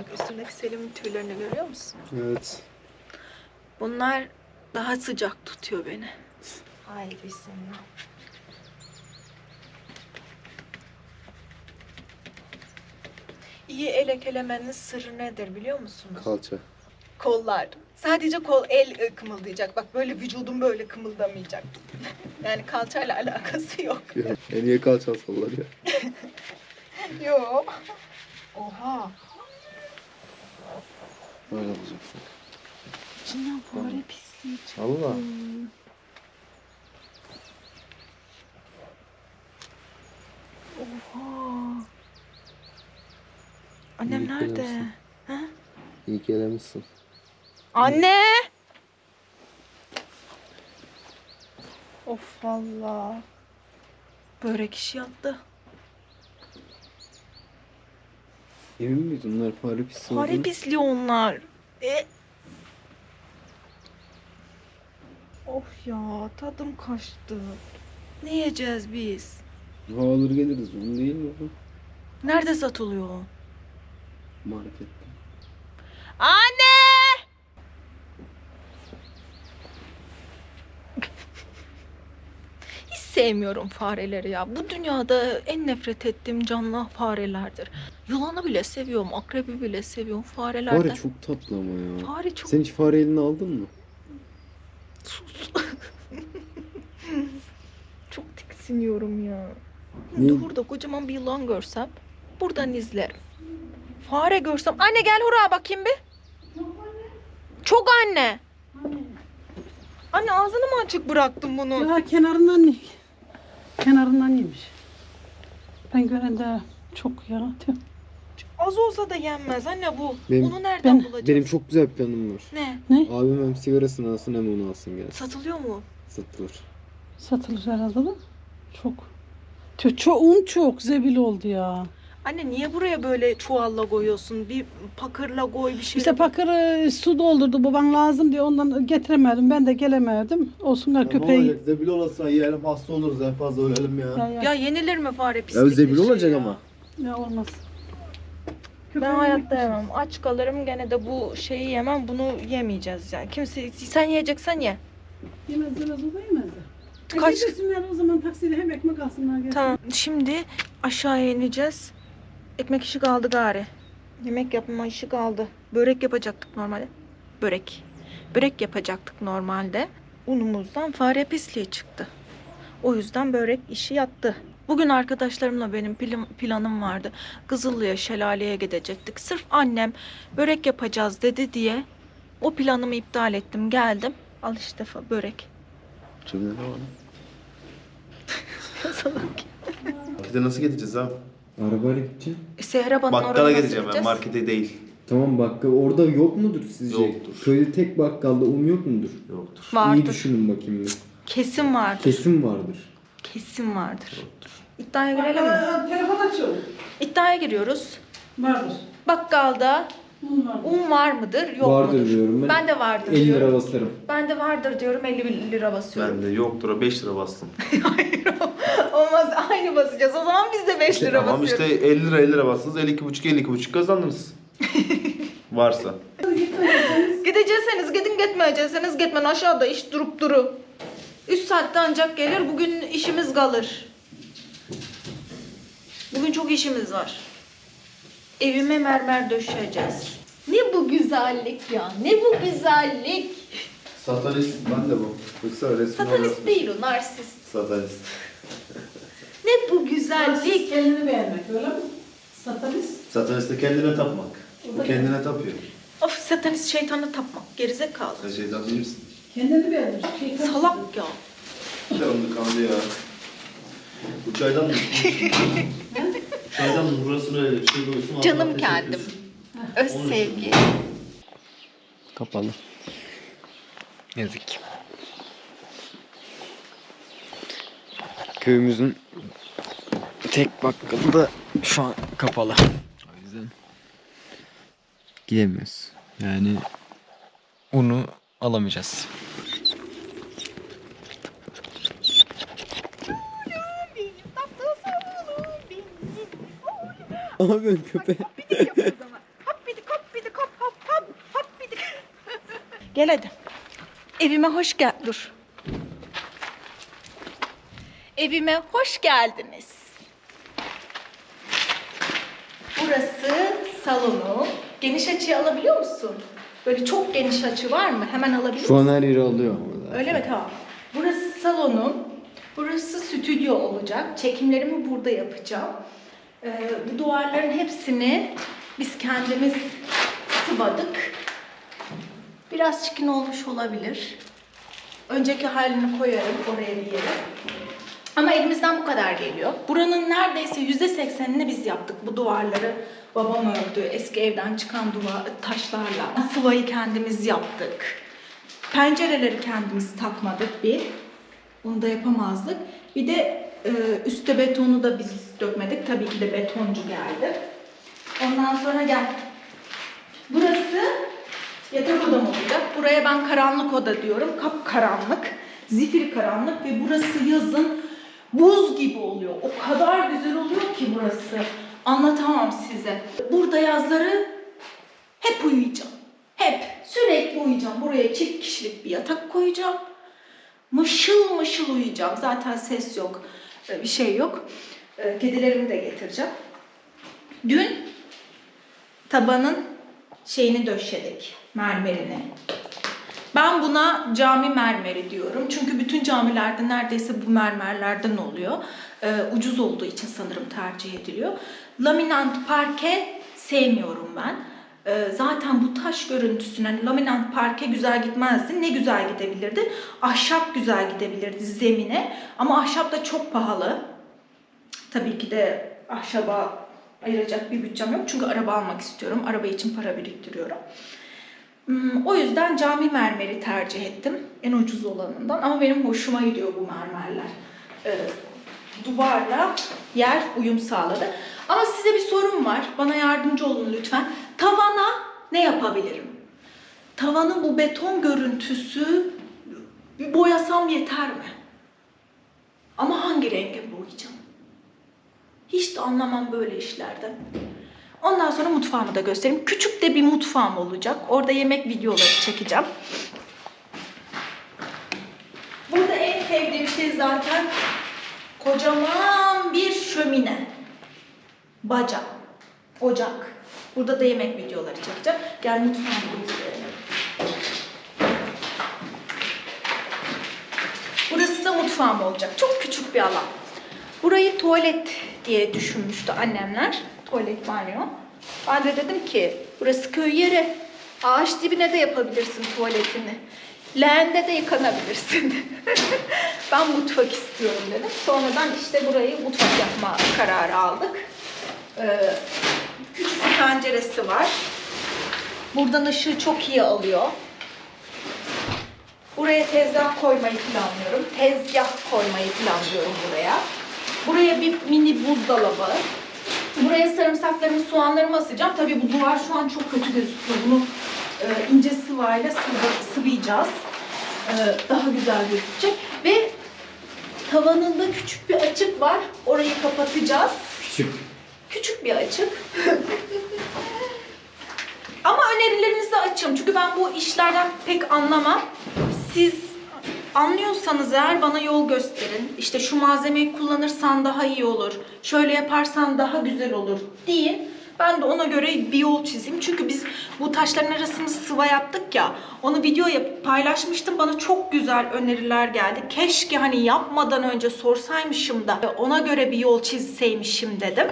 Bak üstündeki Selim'in tüylerini görüyor musun? Evet. Bunlar daha sıcak tutuyor beni. Ay bismillah. İyi el ekelemenin sırrı nedir biliyor musunuz? Kalça. Kollar. Sadece kol, el e, kımıldayacak. Bak böyle vücudum böyle kımıldamayacak. yani kalçayla alakası yok. en iyi kalça sallar ya. Yok. Oha. Böyle olacak. İçinden fare pisliği çıktı. Allah. Oha. Annem İyi nerede? misin? Ha? İyi gelemişsin. Anne! Of valla. Börek işi yaptı. Emin miydin onlar fare pis Fare pisliği onlar. E? Of ya tadım kaçtı. Ne yiyeceğiz biz? Ha alır geliriz onun değil mi bu? Nerede satılıyor? Markette. Anne! Hiç sevmiyorum fareleri ya. Bu dünyada en nefret ettiğim canlı farelerdir. Yılanı bile seviyorum, akrebi bile seviyorum. Farelerden. Fare çok tatlı ama ya. Fare çok Sen hiç fare eline aldın mı? sus. çok tiksiniyorum ya. Ne? Burada kocaman bir yılan görsem buradan izlerim. Fare görsem anne gel hurra bakayım bir. Çok anne. Anne ağzını mı açık bıraktın bunu? Ya kenarından ye. Kenarından yemiş. Ben gören de çok ya. Tüh. Az olsa da yenmez anne bu. Benim- Onu nereden ben- bulacağız? Benim çok güzel bir planım var. Ne? Ne? Abim hem sigarasını alsın hem onu alsın gelsin. Satılıyor mu? Satılır. Satılır herhalde da. Çok. Tüh, çok un çok zebil oldu ya. Anne niye buraya böyle çuvalla koyuyorsun? Bir pakırla koy bir şey. İşte pakırı su doldurdu baban lazım diye ondan getiremedim. Ben de gelemedim. Olsunlar köpeği. Zebil olasa yiyelim hasta oluruz en fazla ölelim ya. Ya, ya, Ya yenilir mi fare pislik? Ya zebil şey olacak ya? ama. ya olmaz. Ben Köpeği hayatta yemem. Aç kalırım gene de bu şeyi yemem. Bunu yemeyeceğiz yani. Kimse sen yiyeceksen ye. Yemez yemez o da yemez de. Kaç-? Getirsinler o zaman taksiyle hem ekmek alsınlar. gelsinler. Tamam. Şimdi aşağıya ineceğiz. Ekmek işi kaldı gari. Yemek yapma işi kaldı. Börek yapacaktık normalde. Börek. Börek yapacaktık normalde. Unumuzdan fare pisliği çıktı. O yüzden börek işi yattı. Bugün arkadaşlarımla benim plan- planım vardı. Kızıllı'ya, şelaleye gidecektik. Sırf annem börek yapacağız dedi diye o planımı iptal ettim. Geldim. Al işte fa- börek. Şimdi ne var? Salak. Markete nasıl gideceğiz abi? Arabayla gideceğim. E, Bakkala oraya nasıl gideceğim ben gideceğiz? markete değil. Tamam bakkal orada yok mudur sizce? Yoktur. Köyde tek bakkalda un yok mudur? Yoktur. İyi Vardır. düşünün bakayım bir. Kesin vardır. Kesin vardır. Kesin vardır. İddiaya girelim mi? Telefon açıyor. İddiaya giriyoruz. Vardır. Bakkalda Un var. mıdır, yok vardır mudur? diyorum ben. Ben de vardır 50 diyorum. lira basarım. Ben de vardır diyorum 50 lira basıyorum. Ben de yoktur o 5 lira bastım. Hayır olmaz aynı basacağız. O zaman biz de 5 lira tamam basıyoruz. işte 50 lira 50 lira bastınız 52,5 52,5 kazandınız. Varsa. Gidecekseniz gidin gitmeyecekseniz gitmen aşağıda iş durup duru. 3 saatte ancak gelir bugün işimiz kalır. Bugün çok işimiz var. Evime mermer döşeceğiz. Ne bu güzellik ya? Ne bu güzellik? Satanist ben de bu. Yoksa resim Satanist değil o, narsist. Satanist. Ne bu güzellik? Kendini beğenmek öyle mi? Satanist. Satanist de kendine tapmak. O kendine tapıyor. Of satanist şeytana tapmak. Gerizekalı. Sen şeytan değil misin? Kendini beğenmiş. Şeytan. Salak ya. Kandı kandı ya. Bu çaydan mı? çaydan mı? Burasına şey koysun. Canım kendim. Öz sevgi. Kapalı. Yazık. Köyümüzün tek bakkalı da şu an kapalı. O yüzden gidemiyoruz. Yani unu alamayacağız. Ne yapıyorsun köpe? Hop bidik. Hop bidik hop bidik hop hop hop hop bidik. Gel hadi. Evime hoş gel. Dur. Evime hoş geldiniz. Burası salonu. Geniş açıyı alabiliyor musun? Böyle çok geniş açı var mı? Hemen alabilir Şu an her yeri alıyor. Öyle mi? Tamam. Burası salonum. Burası stüdyo olacak. Çekimlerimi burada yapacağım. Ee, bu duvarların hepsini biz kendimiz sıvadık. Biraz çirkin olmuş olabilir. Önceki halini koyarım oraya bir yere. Ama elimizden bu kadar geliyor. Buranın neredeyse yüzde seksenini biz yaptık. Bu duvarları babam ördü. Eski evden çıkan duvar taşlarla. Sıvayı kendimiz yaptık. Pencereleri kendimiz takmadık bir. Onu da yapamazdık. Bir de e, üstte betonu da biz dökmedik. Tabii ki de betoncu geldi. Ondan sonra gel. Burası yatak odam olacak. Buraya ben karanlık oda diyorum. Kap karanlık. Zifiri karanlık ve burası yazın buz gibi oluyor. O kadar güzel oluyor ki burası. Anlatamam size. Burada yazları hep uyuyacağım. Hep. Sürekli uyuyacağım. Buraya çift kişilik bir yatak koyacağım. Mışıl mışıl uyuyacağım. Zaten ses yok. e, Bir şey yok. E, Kedilerimi de getireceğim. Dün tabanın şeyini döşedik. Mermerini. Ben buna cami mermeri diyorum. Çünkü bütün camilerde neredeyse bu mermerlerden oluyor. Ee, ucuz olduğu için sanırım tercih ediliyor. Laminant parke sevmiyorum ben. Ee, zaten bu taş görüntüsüne laminant parke güzel gitmezdi. Ne güzel gidebilirdi? Ahşap güzel gidebilirdi zemine. Ama ahşap da çok pahalı. Tabii ki de ahşaba ayıracak bir bütçem yok. Çünkü araba almak istiyorum. Araba için para biriktiriyorum. Hmm, O yüzden cami mermeri tercih ettim. En ucuz olanından. Ama benim hoşuma gidiyor bu mermerler. Ee, duvarla yer uyum sağladı. Ama size bir sorum var. Bana yardımcı olun lütfen. Tavana ne yapabilirim? Tavanın bu beton görüntüsü boyasam yeter mi? Ama hangi renge boyayacağım? Hiç de anlamam böyle işlerden. Ondan sonra mutfağımı da göstereyim. Küçük de bir mutfağım olacak. Orada yemek videoları çekeceğim. Burada en sevdiğim şey zaten kocaman bir şömine. Baca. Ocak. Burada da yemek videoları çekeceğim. Gel mutfağımı. Burası da mutfağım olacak. Çok küçük bir alan. Burayı tuvalet diye düşünmüştü annemler. Tuvalet banyo. Ben de dedim ki burası köy yeri. Ağaç dibine de yapabilirsin tuvaletini. Leğende de yıkanabilirsin. ben mutfak istiyorum dedim. Sonradan işte burayı mutfak yapma kararı aldık. Ee, küçük bir penceresi var. Buradan ışığı çok iyi alıyor. Buraya tezgah koymayı planlıyorum. Tezgah koymayı planlıyorum buraya. Buraya bir mini buzdolabı. Buraya sarımsaklarımı, soğanlarımı asacağım. Tabii bu duvar şu an çok kötü gözüküyor. Bunu e, ince sıvayla sıvı, sıvayacağız. E, daha güzel gözükecek. Ve tavanında küçük bir açık var. Orayı kapatacağız. Küçük. Küçük bir açık. Ama önerilerinizi açım. Çünkü ben bu işlerden pek anlamam. Siz anlıyorsanız eğer bana yol gösterin. İşte şu malzemeyi kullanırsan daha iyi olur. Şöyle yaparsan daha güzel olur deyin. Ben de ona göre bir yol çizeyim. Çünkü biz bu taşların arasını sıva yaptık ya. Onu video yapıp paylaşmıştım. Bana çok güzel öneriler geldi. Keşke hani yapmadan önce sorsaymışım da ona göre bir yol çizseymişim dedim.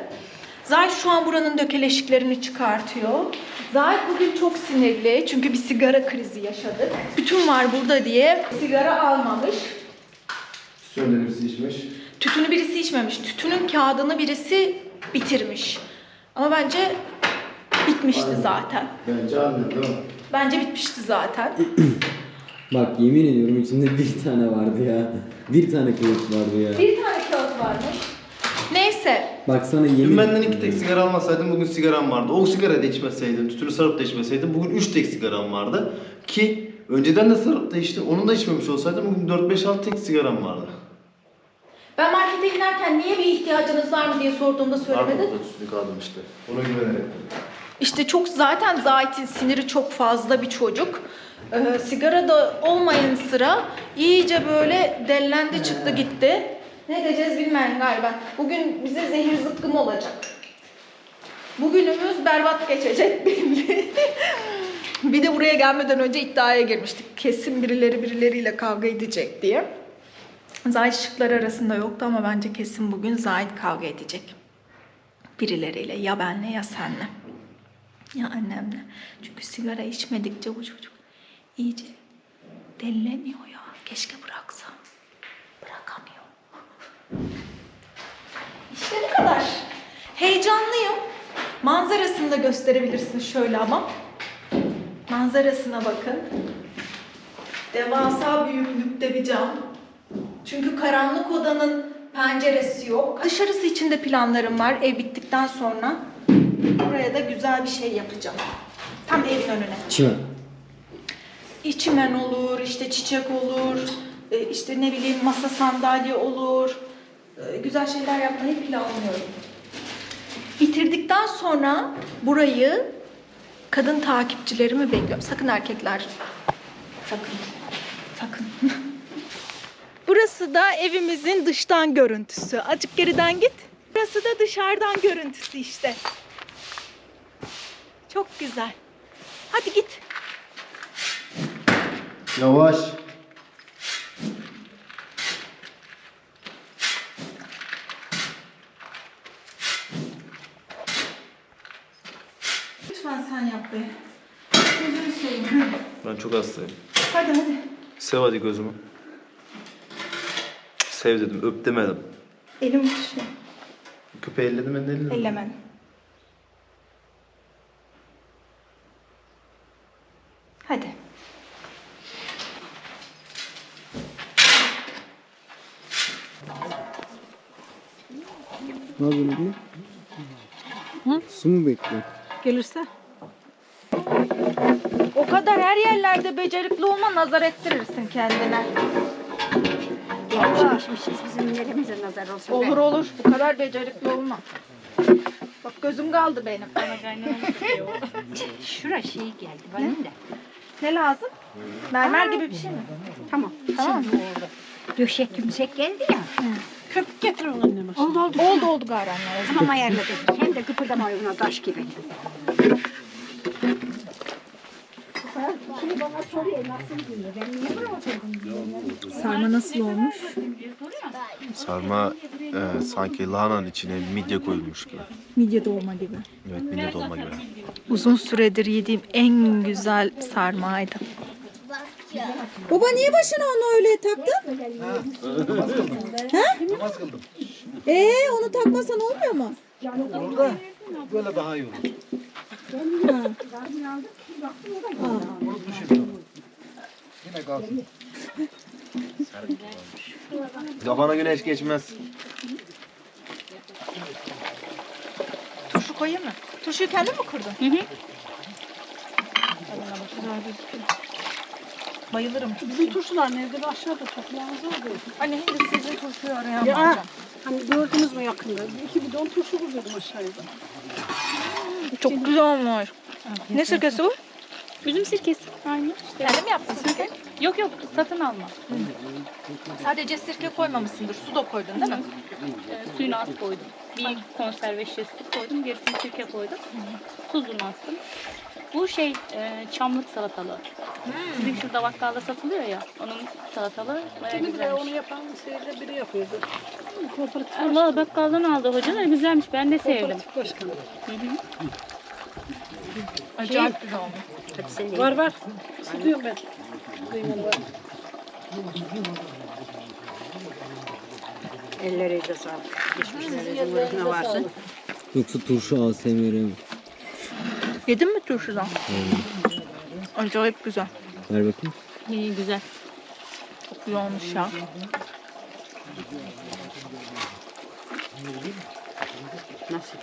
Zahit şu an buranın dökeleşiklerini çıkartıyor. Zahit bugün çok sinirli çünkü bir sigara krizi yaşadık. Bütün var burada diye sigara almamış. Söyle birisi içmiş. Tütünü birisi içmemiş. Tütünün kağıdını birisi bitirmiş. Ama bence bitmişti Aynen. zaten. Bence annem değil mi? Bence bitmişti zaten. Bak yemin ediyorum içinde bir tane vardı ya. Bir tane kılıç vardı ya. Bir tane kağıt varmış. Neyse. Bak sana yemin Dün benden iki tek sigara almasaydım bugün sigaram vardı. O sigara da içmeseydim, tütünü sarıp da içmeseydim bugün üç tek sigaram vardı. Ki önceden de sarıp da içtim. Onu da içmemiş olsaydım bugün 4-5-6 tek sigaram vardı. Ben markete inerken niye bir ihtiyacınız var mı diye sorduğumda söylemedin. Pardon, tütünü kaldım işte. Ona güvenerek. İşte çok zaten Zahit'in siniri çok fazla bir çocuk. Ee, sigara da olmayan sıra iyice böyle dellendi çıktı gitti. Ne diyeceğiz bilmem galiba. Bugün bize zehir zıkkım olacak. Bugünümüz berbat geçecek belli. bir de buraya gelmeden önce iddiaya girmiştik. Kesin birileri birileriyle kavga edecek diye. Zahit şıklar arasında yoktu ama bence kesin bugün Zahit kavga edecek. Birileriyle ya benle ya senle. Ya annemle. Çünkü sigara içmedikçe bu çocuk iyice delleniyor ya. Keşke bıraksa. Bırakamıyor. İşte bu kadar. Heyecanlıyım. Manzarasını da gösterebilirsin şöyle ama. Manzarasına bakın. Devasa büyüklükte bir cam. Çünkü karanlık odanın penceresi yok. Dışarısı için de planlarım var ev bittikten sonra. Buraya da güzel bir şey yapacağım. Tam evin önüne. Çimen. İçimen olur, işte çiçek olur, e, işte ne bileyim masa sandalye olur. E, Güzel şeyler yapmayı planlıyorum. Bitirdikten sonra burayı kadın takipçilerimi bekliyorum. Sakın erkekler. Sakın. Sakın. Burası da evimizin dıştan görüntüsü. Azıcık geriden git. Burası da dışarıdan görüntüsü işte. Çok güzel. Hadi git. Yavaş. Lütfen sen yap be. Gözünü seveyim. Ben çok hastayım. Hadi hadi. Sev hadi gözümü. Sev dedim, öp demedim. Elim düşüyor. Köpeği elledim ben de elledim. Ellemen. Hadi. Ne yapıyorsun diye? Su mu bekliyor? Gelirse. O kadar her yerlerde becerikli olma nazar ettirirsin kendine. Yetişmişiz bizim neremize nazar olsun. Olur olur. Bu kadar becerikli olma. Bak gözüm kaldı benim. Şura şey geldi benim de. Ne lazım? Mermer gibi bir şey mi? Tamam. Tamam. Şimdi oldu. Döşek yümsek geldi ya. Köpük getir onu anneme. Oldu oldu. Oldu oldu gari anne. Tamam ayarladık. Hem de kıpırdamıyor ona taş gibi. Şimdi bana soruyor nasıl diyor. Ben niye böyle oturdum? Sarma nasıl olmuş? Sarma e, sanki lahananın içine midye koyulmuş gibi. Midye dolma gibi. Evet, midye dolma gibi. Uzun süredir yediğim en güzel sarmaydı. Baba niye başına onu öyle taktın? Namaz kıldım. Ee onu takmasan olmuyor mu? Orada böyle daha iyi olur. Yine kalsın. Kafana güneş geçmez. Turşu koyayım mı? Turşuyu kendin mi kurdun? Hı hı. Güzel gözüküyor. Bayılırım. Bizim turşular nerede? Aşağıda toprağımız oldu. Anne hindi sizin turşuyu arayan Ya. bulacağım. Hani gördünüz mü yakında? Bir iki bidon turşu buldum aşağıya. Çok güzel olmuş. Ne sirkesi bu? Üzüm sirkesi. Aynı. Kendin mi yaptın sirke? Yok yok satın alma. Sadece sirke koymamışsındır. Su da koydun değil mi? Ee, suyunu az koydum. Bir konserve şişesi koydum. Gerisini sirke koydum. Tuzunu astım. Bu şey e, çamlık salatalığı. Bizim şurada bakkalda satılıyor ya. Onun salatalığı bayağı Şimdi de onu yapan şeyde biri yapıyordu. Kooperatif, Allah bakkaldan aldı hocalar güzelmiş. Ben de sevdim. kooperatif başkanı. Hı hı. Acayip güzel olmuş. De Var var. Sıkıyorum ben. Kıymalı var. Elleri de sağlık. Geçmişlerimizin ruhuna varsın. Yoksa turşu ASMR mi? Yedin mi turşudan? Acayip güzel. Ver bakayım. İyi güzel. Çok güzel olmuş ya.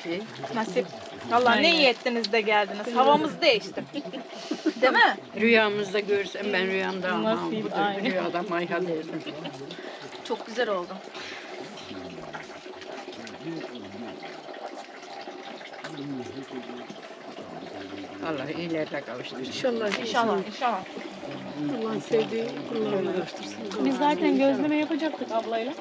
Şey? Nasip. Vallahi ne iyi ettiniz de geldiniz. Havamız değişti. Değil mi? Rüyamızda görsem ben rüyamda ama Nasip, budur aynen. rüyada mayha derdim. Çok güzel oldu. Allah iyilerine kavuştursun. İnşallah. İnşallah, inşallah. Allah'ın sevdiği kullarına ulaştırsın. Biz zaten gözleme yapacaktık ablayla.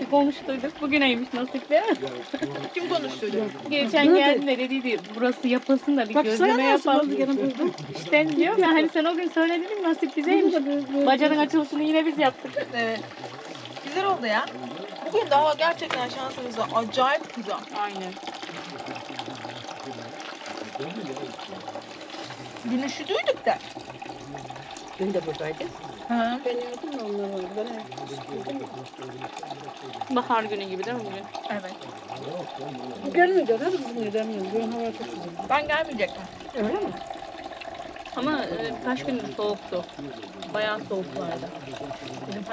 Bir konuştuyduk. Bugüneymiş nasipte. Kim konuştuydu? Geçen geldi de dediydi burası yapılsın da bir Bak gözleme yapalım. İşte diyorum ya hani sen o gün söyledin nasip bizeymiş. Bacanın açılışını yine biz yaptık. Evet. Güzel oldu ya. Bugün daha gerçekten şansımız var. Acayip güzel. Aynen. Dün üşüdüydük de. Dün de buradaydı. Ha. Ben yordum da onlar var. Ben Bahar günü gibi değil mi bugün? Evet. Bu gelmeyecek hadi bizim edemiyorum. Bugün hava çok güzel. Ben gelmeyecektim. Öyle mi? Ama e, birkaç gündür soğuktu. Bayağı soğuk vardı.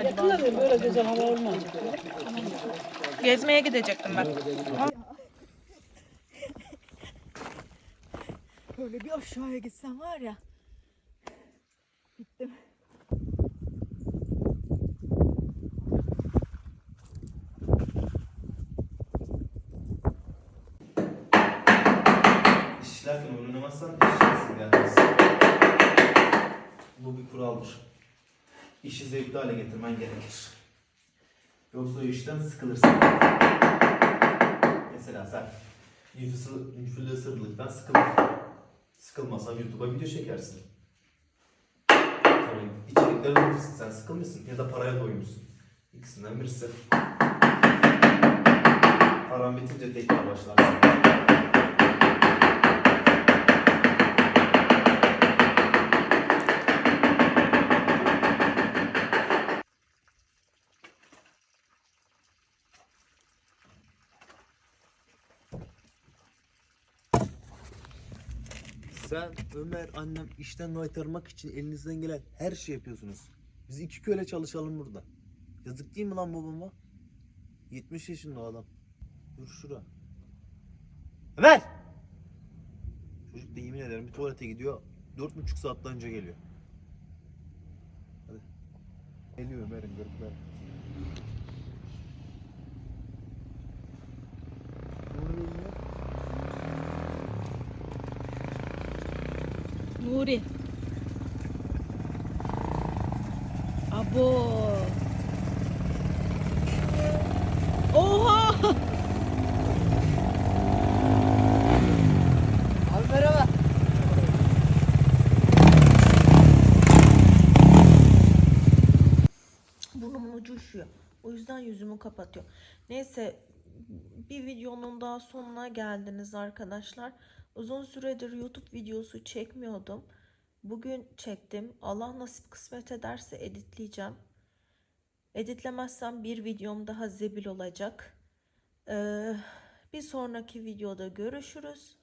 Yakında bak. da böyle güzel hava olmaz. Gezmeye gidecektim ben. Böyle bir aşağıya gitsem var ya. Kuraldır. İşi zevkli hale getirmen gerekir. Yoksa o işten sıkılırsın. Mesela sen influencerlıktan sıkıldın. Sıkılmasan YouTube'a video çekersin. Sonra içerikleri üretirsin. Sen sıkılmışsın ya da paraya doymuşsun. İkisinden birisi. Paran bitince tekrar başlarsın. Sen, Ömer, annem işten kaytarmak için elinizden gelen her şey yapıyorsunuz. Biz iki köle çalışalım burada. Yazık değil mi lan babama? 70 yaşında adam. Dur şura. Ömer! Çocuk da yemin ederim bir tuvalete gidiyor. Dört buçuk saatten önce geliyor. Hadi. Geliyor Ömer'in görüntüler. Nuri. Abo. Oha! Abi merhaba. Ucu üşüyor. O yüzden yüzümü kapatıyor. Neyse bir videonun daha sonuna geldiniz arkadaşlar. Uzun süredir YouTube videosu çekmiyordum. Bugün çektim. Allah nasip kısmet ederse editleyeceğim. Editlemezsem bir videom daha zebil olacak. Ee, bir sonraki videoda görüşürüz.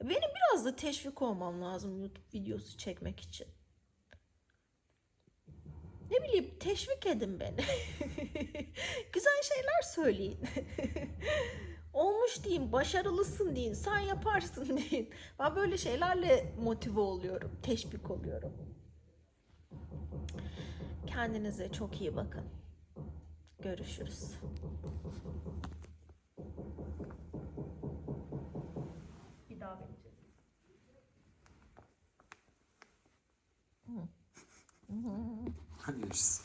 Benim biraz da teşvik olmam lazım YouTube videosu çekmek için. Ne bileyim teşvik edin beni. Güzel şeyler söyleyin. Olmuş deyin, başarılısın deyin, sen yaparsın deyin. Ben böyle şeylerle motive oluyorum, teşvik oluyorum. Kendinize çok iyi bakın. Görüşürüz. Bir daha vereceğiz. Hadi görüşürüz.